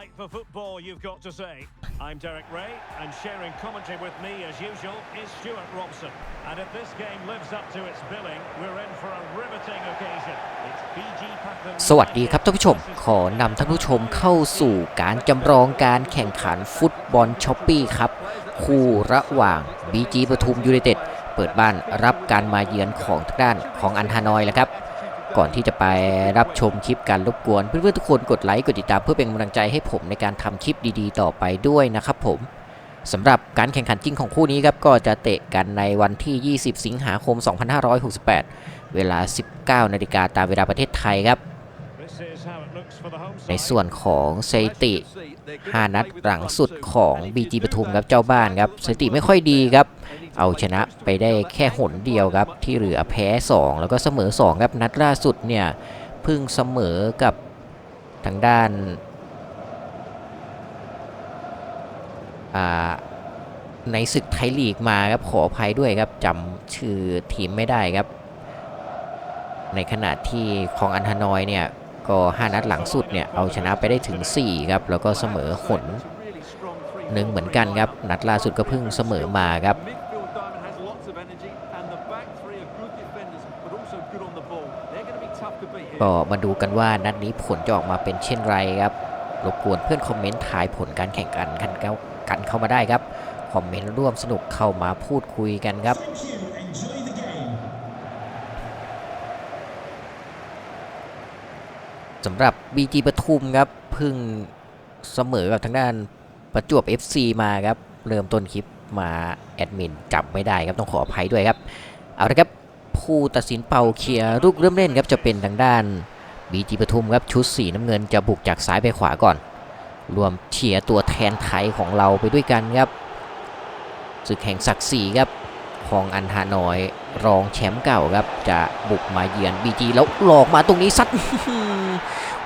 like for football, you've got to say. I'm Derek Ray, and sharing commentary with me, as usual, is Stuart Robson. And if this game lives up to its billing, we're in for a riveting occasion. It's BG Packham. สวัสดีครับท่านผู้ชม ขอนำท่านผู้ชมเข้าสู่การจำลองการแข่งขันฟุตบอลช้อปปี้ครับ คู่ระหว่าง BG ปทุมยูไนเต็ด เปิดบ้านรับการมาเยือนของทางด้านของอันฮานอยแล้วครับ ก่อนที่จะไปรับชมคลิปการรบกวน เพื่อนๆทุกคนกดไลค์กดติดตามเพื่อเป็นกำลังใจให้ผมในการทำคลิปดีๆ ต่อไปด้วยนะครับผมสำหรับการแข่งขันจริงของคู่นี้ครับก็จะเตะกันในวันที่ 20 สิงหาคม 2568 เวลา 19 นาฬิกาตามเวลาประเทศไทยครับ ในส่วนของสถิติ5นัดหลังสุดของ BG ปทุมครับเจ้าบ้านครับสถิติไม่ค่อยดีครับ เอาชนะไปได้แค่หนเดียวครับ ที่เหลือแพ้ 2 แล้วก็เสมอ 2 ครับนัดล่าสุดเนี่ยเพิ่งเสมอกับทางด้านในศึกไทยลีกมาครับขออภัยด้วยครับจำชื่อทีมไม่ได้ครับ ในขณะที่ของอันฮานอยเนี่ย ก็ 5 นัดหลังสุดเนี่ย เอาชนะไปได้ถึง 4 ครับ แล้วก็เสมอหนหนึ่งเหมือนกันครับ นัดล่าสุดก็เพิ่งเสมอมาครับก็มาดูกันว่านัดนี้ผลจะออกมาเป็นเช่นไรครับ รบกวนเพื่อนคอมเมนต์ทายผลการแข่งขันกันเขากันเข้ามาได้ครับ คอมเมนต์ร่วมสนุกเข้ามาพูดคุยกันครับ สำหรับ BG ปทุมครับพึ่งเสมอกับทางด้านประจวบ FC มาครับ เริ่มต้นคลิปมาแอดมินจับไม่ได้ครับ ต้องขออภัยด้วยครับ เอาละครับ ผู้ตัดสินเป่าเคลียร์ลูกเริ่มเล่นครับ จะเป็นทางด้าน BG ปทุมครับ ชุดสีน้ำเงินจะบุกจากซ้ายไปขวาก่อน รวมเชียร์ตัวแทนไทยของเราไปด้วยกันครับศึกแห่งศักดิ์ศรีครับของอันฮานอย รองแชมป์เก่าครับจะบุกมาเยือน BG แล้วหลอกมาตรงนี้ซัด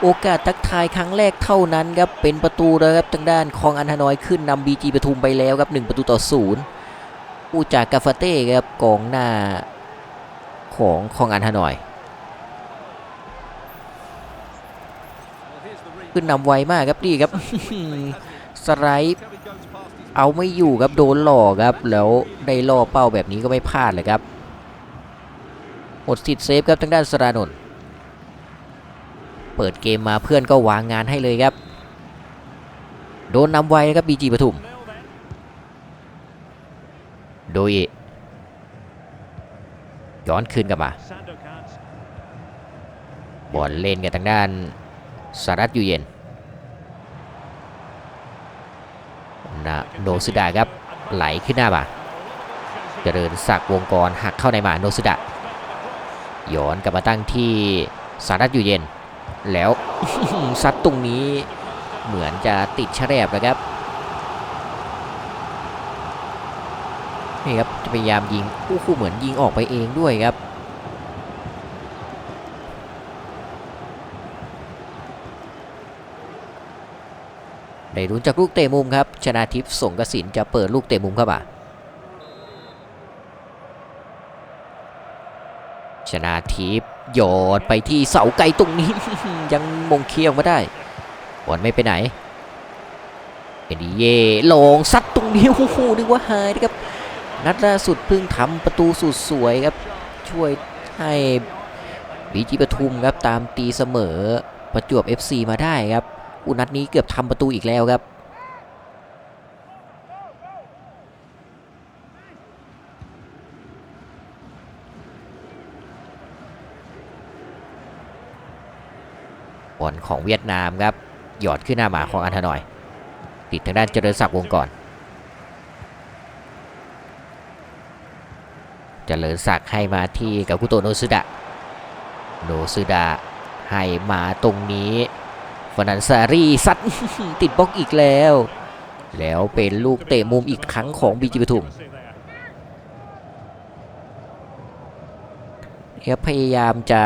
โอกาสทักทายครั้งแรกเท่านั้นครับเป็นประตูแล้วครับทางด้านของอันฮานอยขึ้นนำ BG ปทุมไปแล้วครับ1ประตูต่อศูนย์อูจากกาฟาเต้ครับกองหน้าของของอันฮานอย ขึ้นนำไวมากครับนี่ครับสไลด์เอาไม่อยู่ครับโดนหลอกครับ แล้วได้ล่อเป้าแบบนี้ก็ไม่พลาดเลยครับ หมดสิทธิ์เซฟครับทางด้านสรานนท์เปิดเกมมาเพื่อนก็วางงานให้เลยครับ โดนนำไวนะครับบีจีปทุม โดยย้อนคืนกลับมา บอลเล่นกันทางด้านสารัตอยู่เย็นนะโนสุดาครับไหลขึ้นหน้ามา เจริญศักดิ์วงกรหักเข้าในหมาโนสุดะ ย้อนกลับมาตั้งที่สารัตอยู่เย็น แล้วซัดตรงนี้เหมือนจะติดแฉลบนะครับนี่ครับจะพยายามยิงคู่คู่เหมือนยิงออกไปเองด้วยครับ ได้รุ้นจากลูกเตะมุมครับ ชนะทิพย์ส่งกสินจะเปิดลูกเตะมุมเข้ามา ชนะทิพย์โยนไปที่เสาไกลตรงนี้ ยังมงเคียวมาได้บอลไม่ไปไหนเอ็นดีเย่ลงซัดตรงนี้โอ้โหนึกว่าหายนะครับ นัดล่าสุดเพิ่งทำประตูสุดสวยครับ ช่วยให้บีจีปทุมครับตามตีเสมอประจวบ FC มาได้ครับอุนัดนี้เกือบทำประตูอีกแล้วครับ อลของเวียดนามครับ หยอดขึ้นหน้าหมาของอันธนอย ติดทางด้านเจริญศักดิ์วงก่อน เจริญศักดิ์ให้มาที่กับกุโตโนซึดะ โนซึดะให้มาตรงนี้ฟนันซารีซัดติดบล็อกอีกแล้ว แล้วเป็นลูกเตะมุมอีกครั้งของบีจีปทุม See there. ครับพยายามจะ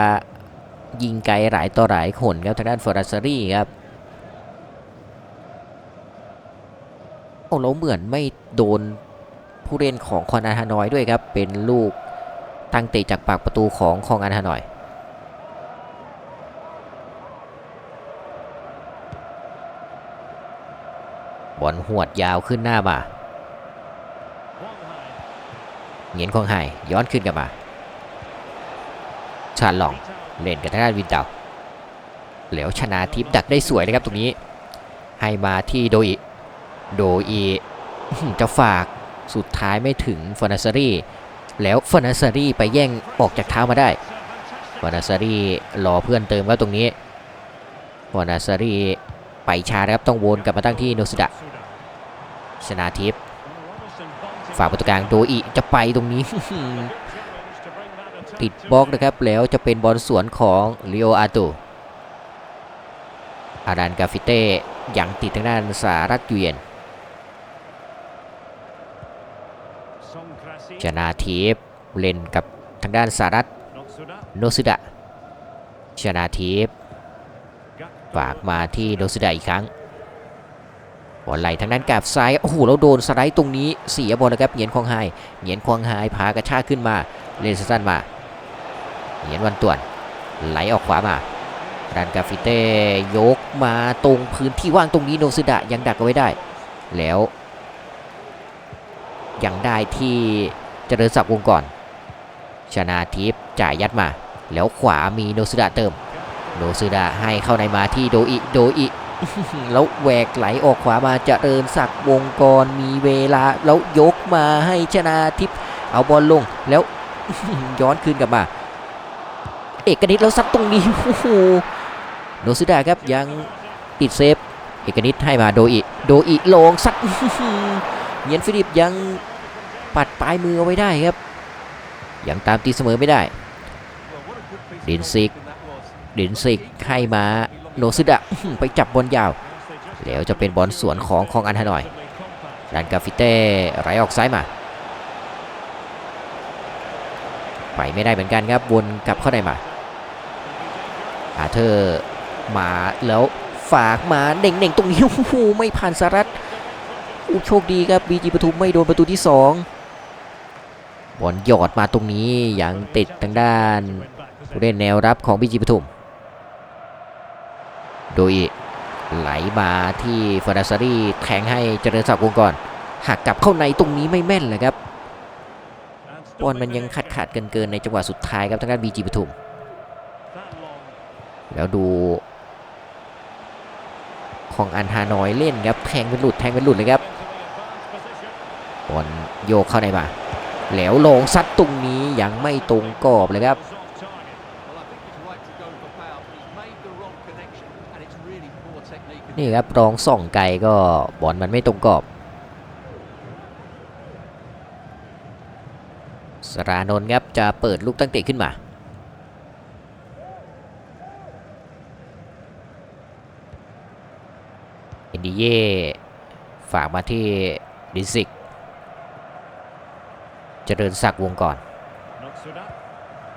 ยิงไกลหลายต่อหลายคนครับทางด้านฟอรัสซารีครับโอ้แล้วเหมือนไม่โดนผู้เล่นของคอนอาฮานอยด้วยครับ เป็นลูกตั้งเตะจากปากประตูของคองอาฮานอยบอลหวดยาวขึ้นหน้ามาเหงียนคงไห่ย้อนขึ้นกลับมาชาลอง เล่นกับทางด้านวินเตาแล้วชนะทิพย์ดักได้สวยเลยครับตรงนี้ ให้มาที่โดอีโดอีจะฝากสุดท้ายไม่ถึงฟอนาซารีแล้วฟอนาซารีไปแย่งออกจากเท้ามาได้ฟอนาซารีรอเพื่อนเติมครับตรงนี้ฟอนาซารีไปชานะครับต้องวนกลับมาตั้งที่โนสุดะชนะทิพย์ฝากประตูกลางโดอีจะไปตรงนี้ ติดบล็อกนะครับ แล้วจะเป็นบอลสวนของลิโออาตูอาดานกาฟิเต้ยังติดทางด้านสารัตยูเย็นชนาทิพย์เล่นกับทางด้านสารัตโนซุดะชนาทิพย์ฝากมาที่โนซุดะอีกครั้งบอลไหลทางด้านกาบซ้าย โอ้โห แล้วโดนสไลด์ตรงนี้ เสียบอลนะครับ เหงียนควงไฮเหงียนควงไฮพากระชากขึ้นมา เลนสั้นมา เหียนวันต่วน ไหลออกขวามาดันกาฟิเต้ยกมาตรงพื้นที่ว่างตรงนี้โนซุดะยังดักเอาไว้ได้ แล้ว ยังได้ที่เจริญศักดิ์วงก่อน ชนาทิพย์จ่ายยัดมา แล้วขวามีโนซุดะเติม โนซุดะให้เข้าในมาที่โดอิโดอิแล้วแหวกไหลออกขวามาเจริญศักดิ์วงกรมีเวลาแล้วยกมาให้ชนาทิพย์เอาบอลลงแล้วย้อนคืนกลับมา เอกนิตแล้วซัดตรงนี้โอ้โหโนซุดะครับยังติดเซฟเอกนิตให้มาโดอิโดอิลงซัดเยนฟิลิปยังปัดปลายมือเอาไว้ได้ครับ ยังตามตีเสมอไม่ได้ Well, what a good piece of Didn't see. goalkeeping that was. ดินซิกให้มาโนซึดะไปจับบอลยาว แล้วจะเป็นบอลสวนของของอันฮานอยดันกาฟิเต้ไหลออกซ้ายมาไปไม่ได้เหมือนกันครับวนกลับเข้าในมา อาเธอร์มาแล้วฝากมาเน่งๆตรงนี้โอ้โหไม่ผ่านสารัตอู้โชคดีครับบีจีปทุมไม่โดนประตูที่2บอลหยอดมาตรงนี้ยังติดทางด้านผู้เล่นแนวรับของบีจีปทุมโดยไหลมาที่ฟอร์นาซารีแทงให้เจริญศักดิ์วงก่อนหักกลับเข้าในตรงนี้ไม่แม่นเลยครับบอลมันยังขาดขาดเกินเกินในจังหวะสุดท้ายครับทางด้านบีจีปทุม แล้วดู ของอันฮานอยเล่นครับแทงเป็นหลุดแทงเป็นหลุดเลยครับบอลโยกเข้าในมาแล้วลงซัดตรงนี้ยังไม่ตรงกรอบเลยครับนี่ครับรองส่องไกลก็บอลมันไม่ตรงกรอบ สรานนท์ครับจะเปิดลูกตั้งเตะขึ้นมา เอ็น ดีเย่ ฝากมาที่ดิสิกเจริญศักดิ์วงก่อน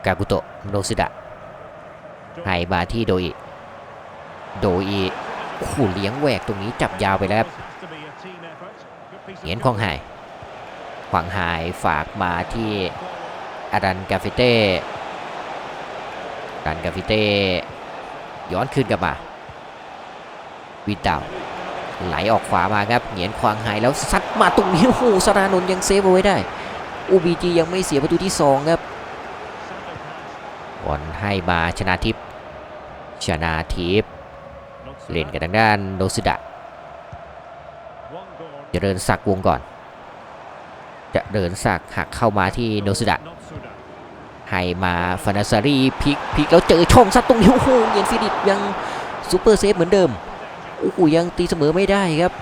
กากุโตะโนซิดะให้มาที่โดอิโดอิโอ้โหเลี้ยงแหวกตรงนี้จับยาวไปแล้วครับเหงียนคองไฮขวางไฮฝากมาที่อารันกาฟิเต้อารันกาฟิเต้ย้อนคืนกลับมาวิดาว ไหลออกขวามาครับเหงียนควางไฮแล้วซัดมาตรงนี้โอ้โหสรานนท์ยังเซฟเอาไว้ได้อูบีจียังไม่เสียประตูที่สองครับบอลให้มาชนาทิพย์ชนาทิพย์เล่นกับทางด้านโนซุดะจะเจริญศักวงก่อน จะเดินศักหักเข้ามาที่โนซุดะให้มาฟานาซารีพิกพิกแล้วเจอช่องซัดตรงนี้โอ้โหเย็นฟิลิปยังซูเปอร์เซฟเหมือนเดิม โอ้โหยังตีเสมอไม่ได้ครับ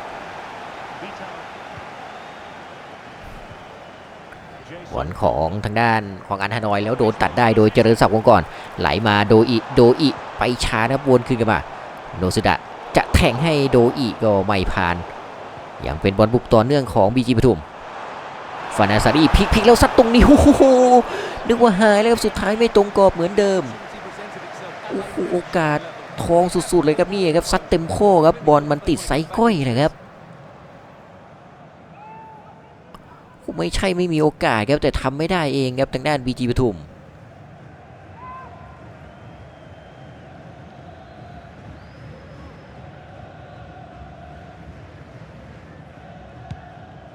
บอลของทางด้านของอันฮานอยแล้วโดนตัดได้โดยเจริญศักดิ์วงก่อนไหลมาโดอิโดอิไปช้านะบวนคืนกลันมาโนซุดะจะแทงให้โดอิก็ไม่ผ่าน ยังเป็นบอลบุกต่อเนื่องของบีจีปทุมฟานาซารีพลิกพลิกแล้วซัดตรงนี้โอ้โหนึกว่าหายแล้วครับสุดท้ายไม่ตรงกรอบเหมือนเดิมโอ้โหโอกาส ทองสุดๆเลยครับนี่ครับซัดเต็มโค้ครับบอลมันติดไซส์ก้อยนะครับไม่ใช่ไม่มีโอกาสครับแต่ทำไม่ได้เองครับทางด้านบีจีปทุม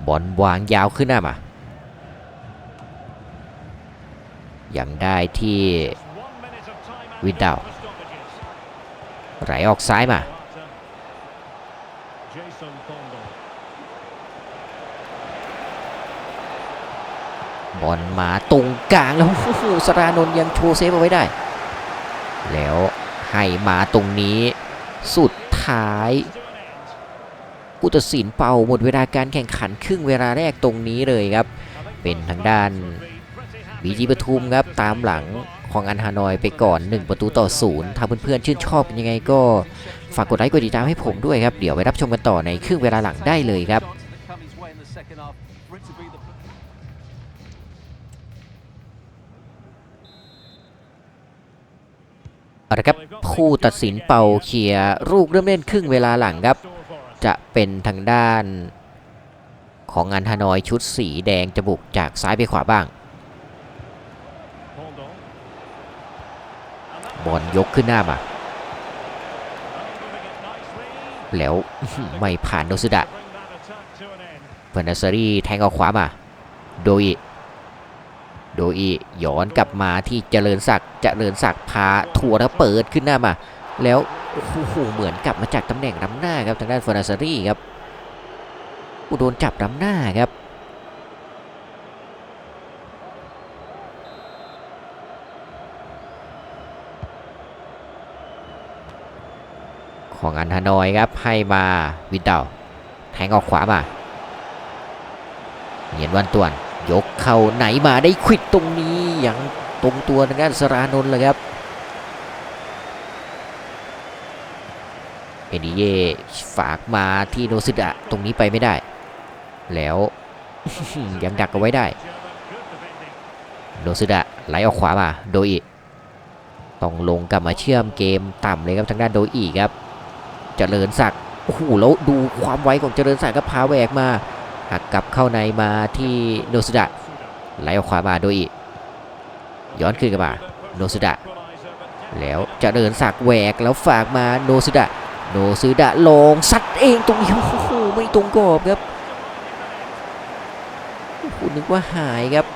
บอลวางยาวขึ้นหน้ามายังได้ที่ One minute of time added Vidal. for stoppages. ไหลออกซ้ายมา บอลมาตรงกลางแล้วสรานนยังโชว์เซฟเอาไว้ได้ แล้วให้มาตรงนี้ สุดท้าย To an end. ผู้ตัดสินเป่าหมดเวลาการแข่งขันครึ่งเวลาแรกตรงนี้เลยครับ เป็นทางด้านบีจีปทุมครับตามหลัง ของอันฮานอยไปก่อน 1 ประตูต่อศูนย์ถ้าเพื่อนๆชื่นชอบยังไงก็ฝากกดไลค์กดติดตามให้ผมด้วยครับ เดี๋ยวไปรับชมกันต่อในครึ่งเวลาหลังได้เลยครับเอาละครับผู้ตัดสินเป่าเคลียร์ลูกเริ่มเล่นครึ่งเวลาหลังครับ จะเป็นทางด้านของอันฮานอยชุดสีแดงจะบุกจากซ้ายไปขวาบ้าง บอลยกขึ้นหน้ามา แล้วไม่ผ่านโนสุดะเฟอร์นัสซารีแทงเอาขวามา โดยโดยย้อนกลับมาที่เจริญศักดิ์เจริญศักดิ์พาทัวร์แล้วเปิดขึ้นหน้ามา แล้วโอ้โหเหมือนกลับมาจากตำแหน่งล้ำหน้าครับทางด้านเฟอร์นัสซารีครับอุโดนจับล้ำหน้าครับ ของอันฮานอยครับให้มาวินเดาแทงออกขวามาเหยียนวันตวน ยกเข้าไหนมาได้ควิดตรงนี้อย่างตรงตัวทางด้านสรานนท์เลยครับเอดิเย่ฝากมาที่โนซึดะตรงนี้ไปไม่ได้ แล้วยังดักเอาไว้ได้โนซึดะไหลออกขวามาโดยอิต้องลงกลับมาเชื่อมเกมต่ำเลยครับทางด้านโดยอีครับ เจริญศักดิ์โอ้โหแล้วดูความไวของเจริญศักดิ์ก็พาแหวกมาหักกลับเข้าในมาที่โนซึดะไหลออกขวามาโดยอิย้อนคืนกลับมาโนซึดะแล้วเจริญศักดิ์แหวกแล้วฝากมาโนซึดะโนซึดะลงซัดเองตรงนี้โอ้โหไม่ตรงกรอบครับโอ้โหนึกว่าหายครับ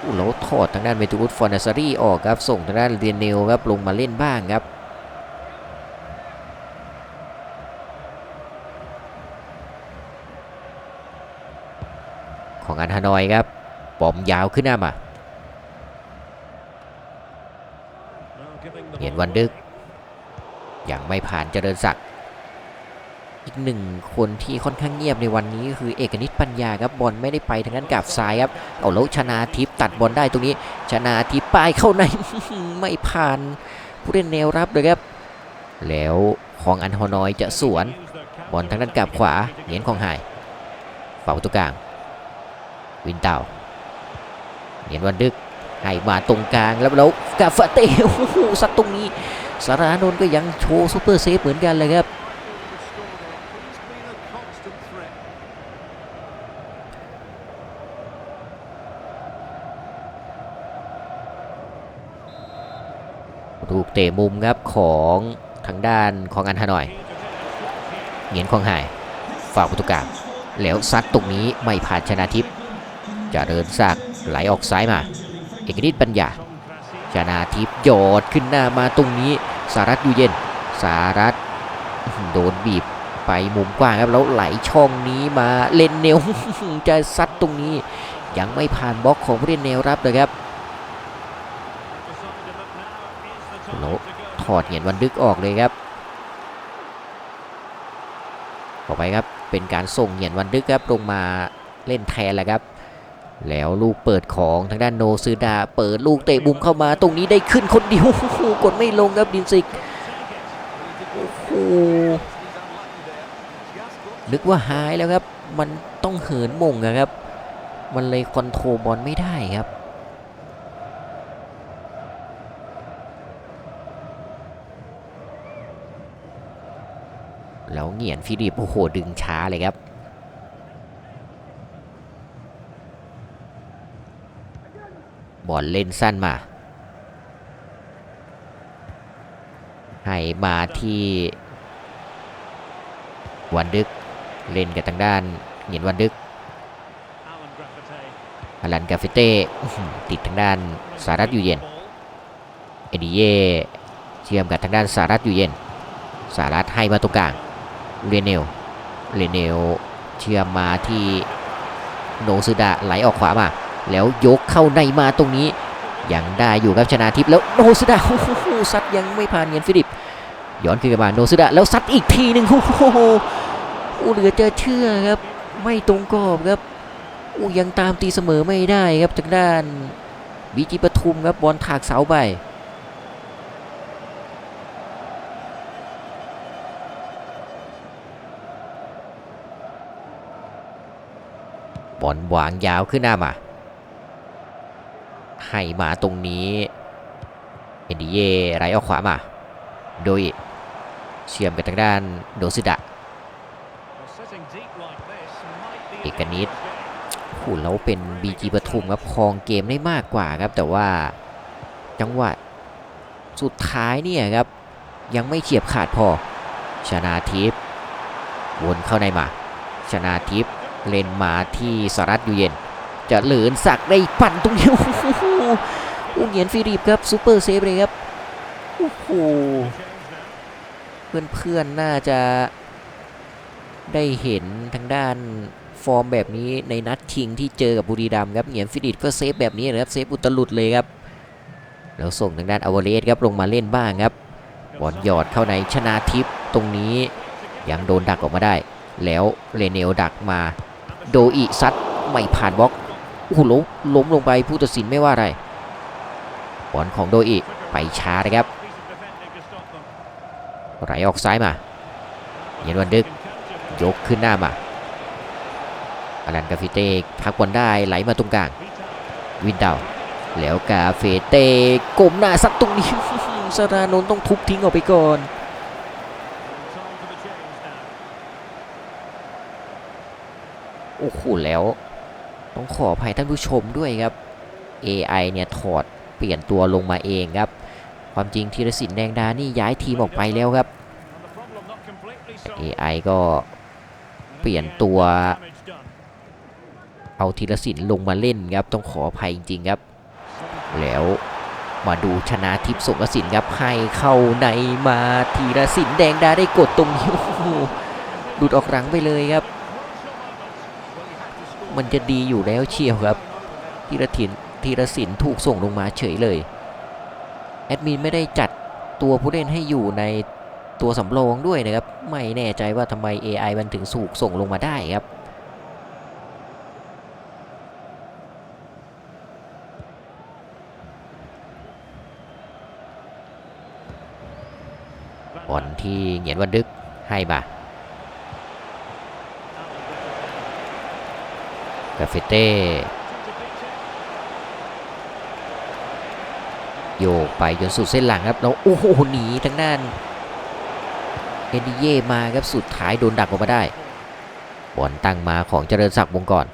โอ้แล้วถอดทางด้านเมตูอุสฟอร์นาซารีออกครับ ส่งทางด้านเรียนเนลครับลงมาเล่นบ้างครับ องอันฮานอยครับปอมยาวขึ้นหน้ามาเหยียนวันดึกยังไม่ผ่านเจริญศักดิ์อีกหนึ่งคนที่ค่อนข้างเงียบในวันนี้คือเอกนิตปัญญาครับบอลไม่ได้ไปทางด้านกับซ้ายครับเอาแล้วชนาทิพตัดบอลได้ตรงนี้ ชนาทิพป้ายเข้าในไม่ผ่านผู้เล่นแนวรับเลยครับ แล้วของอันฮอนอยจะสวนบอลทางด้านกลับขวาเหรียญของหายเฝ่าประตูกลาง วินเต่าเหรียญวันดึกให้มาตรงกลางแล้วแล้วกาฟาเต้โอ้โหซัดตรงนี้สารานนท์ก็ยังโชว์ซูเปอร์เซฟเหมือนกันเลยครับลูกเตะมุมครับของทางด้านของอันฮานอย เหงียนของหาย ฝากประตูกลางแล้วซัดตรงนี้ไม่ผ่านชนะทิพย์ จะเดินซากไหลออกซ้ายมา เอกนิตปัญญา ชนาทิพย์หยอดขึ้นหน้ามาตรงนี้สารัตอยู่เย็น สารัตโดนบีบไปมุมกว้างครับแล้วไหลช่องนี้มาเล่นแนวจะซัดตรงนี้ ยังไม่ผ่านบล็อกของผู้เล่นแนวรับเลยครับแล้วถอดเหรียญวันดึกออกเลยครับต่อไปครับเป็นการส่งเหรียญวันดึกครับลงมาเล่นแทนแหละครับ แล้วลูกเปิดของทางด้านโนซืดา เปิดลูกเตะบุมเข้ามาตรงนี้ได้ขึ้นคนเดียวโอ้โหกดไม่ลงครับดินซิกโอ้โหนึกว่าหายแล้วครับ มันต้องเหินมงอะครับ มันเลยคอนโทรบอลไม่ได้ครับแล้วเหงียนฟิลิปโอ้โหดึงช้าเลยครับ บอลเล่นสั้นมา ให้มาที่วันดึกเล่นกับทางด้านเหงียนวันดึก Alan Graffite. อลันกาเฟเต้ติดทางด้านสารัตอยู่เย็น เอดิเย่เชื่อมกับทางด้านสารัตอยู่เย็น สารัตให้มาตรงกลางเรเนลเรเนลเชื่อมมาที่โนซึดะไหลออกขวามา แล้วยกเข้าในมาตรงนี้ ยังได้อยู่ครับชนาทิพย์แล้วโนซึดะโอ้โหซัดยังไม่ผ่านเงียนฟิลิป ย้อนคืนกับมาโนซึดะแล้วซัดอีกทีหนึ่งโอ้โหเหลือจะเชื่อครับ ไม่ตรงกรอบครับโอ้ยังตามตีเสมอไม่ได้ครับทางด้านบีจีปทุมครับบอลถากเสาไปบอลวางยาวขึ้นหน้ามา ให้มาตรงนี้เอ็นดีเยไหลออกขวามา โดยเชื่อมกับทางด้านโดซิดะเอกนิต the game. โอ้โหแล้วเป็น BG ปทุมครับครองเกมได้มากกว่าครับ แต่ว่าจังหวะสุดท้ายเนี่ยครับ ยังไม่เฉียบขาดพอ ชนาทิพย์วนเข้าในมา ชนาทิพย์เล่นมาที่สหรัฐอยู่เย็น จะเหลือนสักได้ปั่นตรงนี้โอ้โหเหงียนฟิลิปครับซูเปอร์เซฟเลยครับโอ้โหเพื่อนๆน่าจะได้เห็นทางด้านฟอร์มแบบนี้ในนัดชิงที่เจอกับบุรีรัมย์ครับเหงียนฟิลิปก็เซฟแบบนี้นะครับเซฟอุตลุดเลยครับแล้วส่งทางด้านอวเลสครับลงมาเล่นบ้างครับบอลหยอดเข้าในชนาทิพย์ตรงนี้ยังโดนดักออกมาได้ แล้วเรเนลดักมาโดอีซัดไม่ผ่านบล็อก โอ้โหล้มล้มลงไปผู้ตัดสินไม่ว่าอะไรบอลของโดอีไปช้านะครับ ไหลออกซ้ายมา เย็นวันดึก ยกขึ้นหน้ามาอลันกาเฟเต้พักบอลได้ไหลมาตรงกลาง วินดาวแล้วกาเฟเต้ก้มหน้าซัดตรงนี้สรานนต้องทุบทิ้งออกไปก่อนโอ้โหแล้ว ต้องขออภัยท่านผู้ชมด้วยครับ AI เนี่ยถอดเปลี่ยนตัวลงมาเองครับ ความจริงธีรศิลป์แดงดานี่ย้ายทีมออกไปแล้วครับ AI ก็เปลี่ยนตัว เอาธีรศิลป์ลงมาเล่นครับ ต้องขออภัยจริง ๆ ครับ แล้วมาดูชนะทิพย์สงกระสินครับให้เข้าในมาธีรศิลป์แดงดาได้กดตรงนี้โอ้โหหลุดออกหลังไปเลยครับ มันจะดีอยู่แล้วเชียวครับธีรถินธีรศิลป์ถูกส่งลงมาเฉยเลย แอดมินไม่ได้จัดตัวผู้เล่นให้อยู่ในตัวสำรองด้วยนะครับ ไม่แน่ใจว่าทำไม AI มันถึงสูกส่งลงมาได้ครับ บอลที่เหงียนวันดึกให้มา กาเฟเต้โยกไปจนสุดเส้นหลังครับแล้วโอ้โหหนีทางด้านเอ็นดีเย่มาครับสุดท้ายโดนดักออกมาได้บอลตั้งมาของเจริญศักดิ์วงกร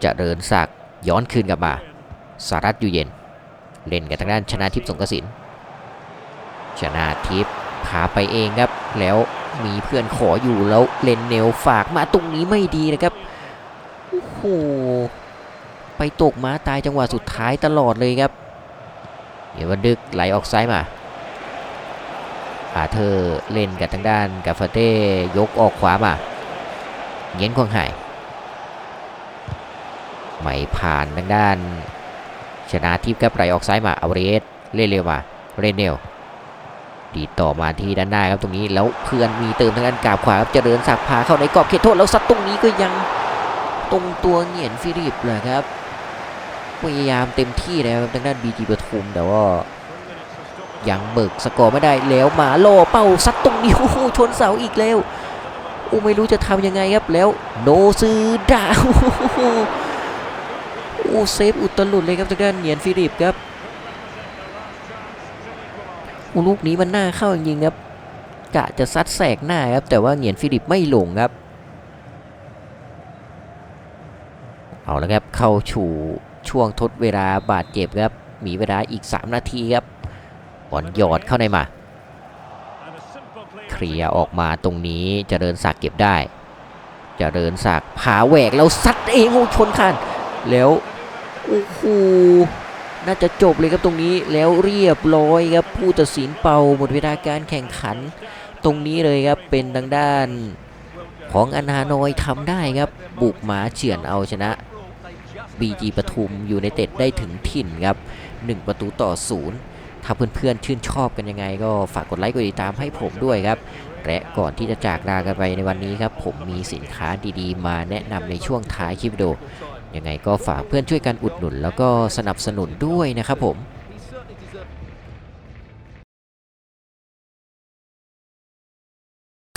เจริญศักดิ์ย้อนคืนกลับมาสารัตอยู่เย็น เล่นกับทางด้านชนะทิพย์สงกระสินชนะทิพย์พาไปเองครับ แล้วมีเพื่อนขออยู่แล้วเลนเนลฝากมาตรงนี้ไม่ดีนะครับ หไปตกม้าตายจังหวะสุดท้ายตลอดเลยครับ เดี๋ยววันดึกไหลออกซ้ายมาอาเธอเล่นกับทางด้านกาฟาเต้ยกออกขวามาเงี้ยนควงไห่ไม่ผ่านทางด้าน ชนะทิพย์ครับไหลออกซ้ายมาเอาเรสเล่นเร็วมาเรนเนลดีต่อมาที่ด้านหน้าครับตรงนี้แล้วเพื่อนมีเติมทางด้านกราบขวาครับเจริญศักพาเข้าในกรอบเขตโทษแล้วซัดตรงนี้ก็ยัง ตรงตัวเหงียนฟิลิปเลยครับพยายามเต็มที่แล้วทางด้านบีจีปทุมแต่ว่ายังเบิกสกอร์ไม่ได้แล้วมาโลเป้าซัดตรงนี้โอ้โหชนเสาอีกแล้วโอ้ไม่รู้จะทำยังไงครับแล้วโนซือดาวโอ้เซฟอุตลุดเลยครับทางด้านเหงียนฟิลิปครับอ้ลูกนี้มันน่าเข้าจริงๆครับกะจะซัดแสกหน้าครับแต่ว่าเหงียนฟิลิปไม่หลงครับ เอาละครับเข้าชูช่วงทดเวลาบาดเจ็บครับมีเวลาอีก 3 นาทีครับบอลหยอดเข้าในมาเคลียร์ออกมาตรงนี้เจริญศักดิ์เก็บได้เจะเดินสากผาแหวกแล้วซัดเองโอ้ชนคันแล้วโอ้โหน่าจะจบเลยครับตรงนี้แล้วเรียบร้อยครับผู้ตัดสินเป่าหมดเวลาการแข่งขัน ตรงนี้เลยครับเป็นทางด้านของอนาโนยทำได้ครับบุกหมาเฉือนเอาชนะ BG ปทุมอยู่ในเต็ดได้ถึงถิ่นครับ 1 ประตูต่อศูนย์ถ้าเพื่อนๆ ชื่นชอบกันยังไง ก็ฝากกดไลค์กดติดตามให้ผมด้วยครับ และก่อนที่จะจากลากันไปในวันนี้ครับ ผมมีสินค้าดีๆ มาแนะนำในช่วงท้ายคลิปวิดีโอยังไงก็ฝากเพื่อนช่วยกันอุดหนุน แล้วก็สนับสนุนด้วยนะครับผม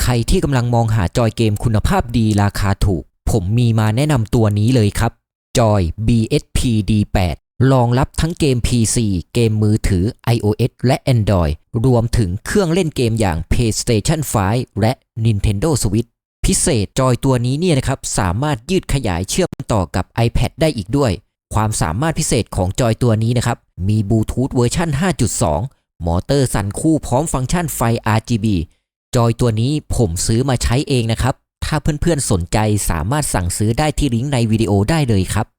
ใครที่กำลังมองหาจอยเกมคุณภาพดีราคาถูก ผมมีมาแนะนำตัวนี้เลยครับ จอย BSP D8 รองรับทั้งเกม PC เกมมือถือ iOS และ Android รวมถึงเครื่องเล่นเกมอย่าง PlayStation 5 และ Nintendo Switch พิเศษจอยตัวนี้เนี่ยนะครับ สามารถยืดขยายเชื่อมต่อกับ iPad ได้อีกด้วย ความสามารถพิเศษของจอยตัวนี้นะครับ มีบลูทูธเวอร์ชัน5.2 มอเตอร์สั่นคู่พร้อมฟังก์ชันไฟ RGB จอยตัวนี้ผมซื้อมาใช้เองนะครับ ถ้าเพื่อนๆสนใจสามารถสั่งซื้อได้ที่ลิงก์ในวิดีโอได้เลยครับ